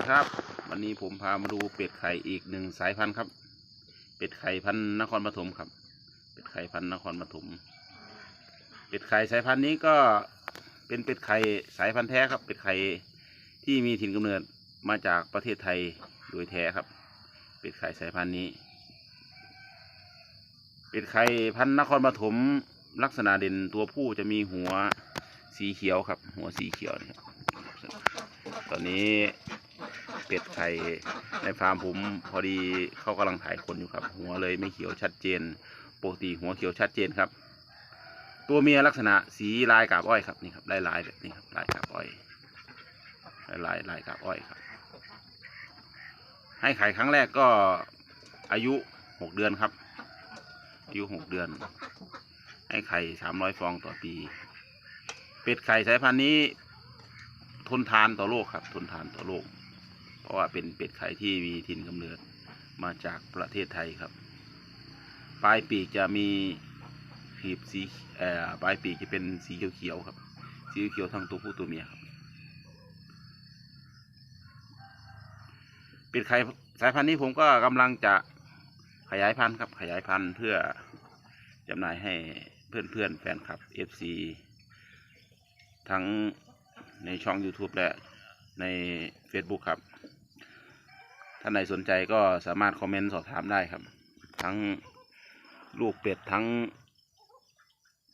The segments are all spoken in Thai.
ดีครับ วันนี้ผมพามาดูเป็ดไข่อีกหนึ่งสายพันธุ์ครับ เป็ดไข่พันธุ์นครปฐมครับ เป็ดไข่พันธุ์นครปฐมเป็ดไข่สายพันธุ์นี้ก็เป็นเป็ดไข่สายพันธุ์แท้ครับ เป็ดไข่ที่มีถิ่นกำเนิดมาจากประเทศไทยโดยแท้ครับ เป็ดไข่สายพันธุ์นี้ เป็ดไข่พันธุ์นครปฐมลักษณะเด่นตัวผู้จะมีหัวสีเขียวครับ หัวสีเขียวนี่ครับตอนนี้ เป็ดไข่ในฟาร์มผมพอดีเขากำลังถ่ายคนอยู่ครับ หัวเลยไม่เขียวชัดเจนปกติหัวเขียวชัดเจนครับ ตัวเมียลักษณะสีลายกาบอ้อยครับนี่ครับลายลายแบบนี้ครับลายกาบอ้อยลายลายลายกาบอ้อยครับ ให้ไข่ครั้งแรกก็อายุหกเดือนครับอายุหกเดือน ให้ไข่สามร้อยฟองต่อปี เป็ดไข่สายพันธุ์นี้ทนทานต่อโรคครับ ทนทานต่อโรค ราะว่าเป็นเป็ดไข่ที่มีถิ่นกำเนิดมาจากประเทศไทยครับ ปลายปีกจะมีผีบสีเอ่อปลายปีกจะเป็นสีเขียวๆครับ สีเขียวทั้งตัวผู้ตัวเมียครับ เป็ดไข่สายพันธุ์นี้ผมก็กำลังจะขยายพันธุ์ครับ ขยายพันธุ์เพื่อจำหน่ายให้เพื่อนๆแฟนคลับ FC ทั้งในช่อง YouTube และใน Facebook ครับ ท่านใดสนใจก็สามารถคอมเมนต์สอบถามได้ครับ ทั้งลูกเป็ดทั้ง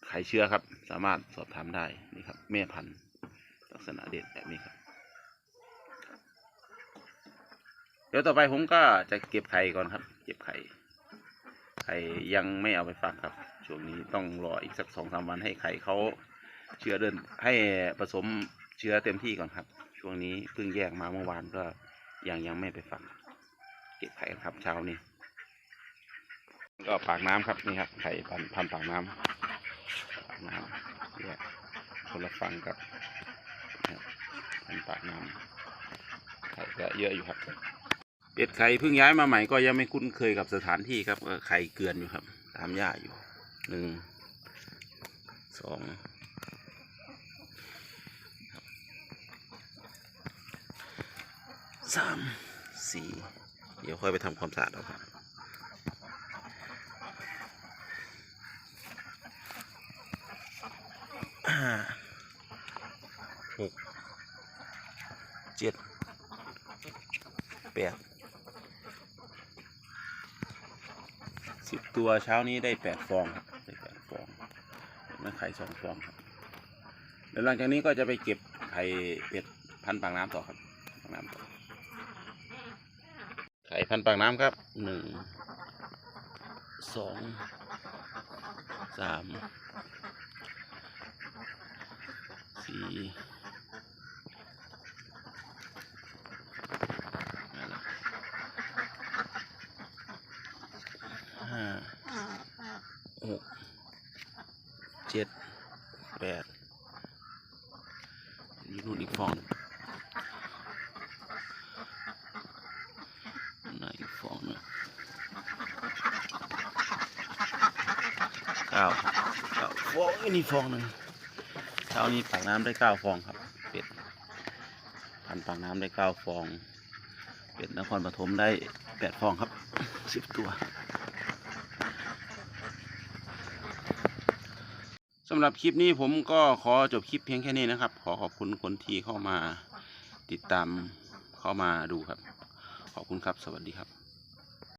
ไข่เชื้อครับ สามารถสอบถามได้นี่ครับ แม่พันธุ์ลักษณะเด่นแบบนี้ครับ เดี๋ยวต่อไปผมก็จะเก็บไข่ก่อนครับ เก็บไข่ ไข่ยังไม่เอาไปฟักครับ ช่วงนี้ต้องรออีกสักสองสามวันให้ไข่เขาเชื้อเดินให้ผสมเชื้อเต็มที่ก่อนครับ ช่วงนี้เพิ่งแยกมาเมื่อวานก็ ยังยังไม่ไปฟักเก็บไข่ครับเช้านี้ก็ปากน้ำครับนี่ครับไข่พันพันปากน้ำปากน้ำแยคนละฝั่งกับนะครับพันปากน้ำไข่ก็เยอะอยู่ครับ เป็ดไข่เพิ่งย้ายมาใหม่ก็ยังไม่คุ้นเคยกับสถานที่ครับก็ไข่เกลือนอยู่ครับ ตามหญ้าอยู่หนึ่งสอง สามสี่เดี๋ยวค่อยไปทำความสะอาดเอาครับห้าหกเจ็ดแปดสิบตัวเช้านี้ได้แปดฟองครับได้แปดฟองนั่นไข่สองฟองครับแล้วหลังจากนี้ก็จะไปเก็บไข่เป็ดพันปากน้ำต่อครับปากน้ำต่อ ไข่พันปากน้ำครับหนึ่งสองสามสี่นั่นแหละห้าหกเจ็ดแปดอยู่นู่นอีกฟองหนึ่งไหนอีกฟองหนึง เก้าเก้าฟองอันนี้ฟองหนึ่งเช้านี้ปากน้ำได้เก้าฟองครับเป็ดพันปากน้ำได้เก้าฟอง เป็ดนครปฐมได้แปดฟองครับสิบตัวสำหรับคลิปนี้ผมก็ขอจบคลิปเพียงแค่นี้นะครับ ขอขอบคุณคนที่เข้ามาติดตามเข้ามาดูครับ ขอบคุณครับ สวัสดีครับ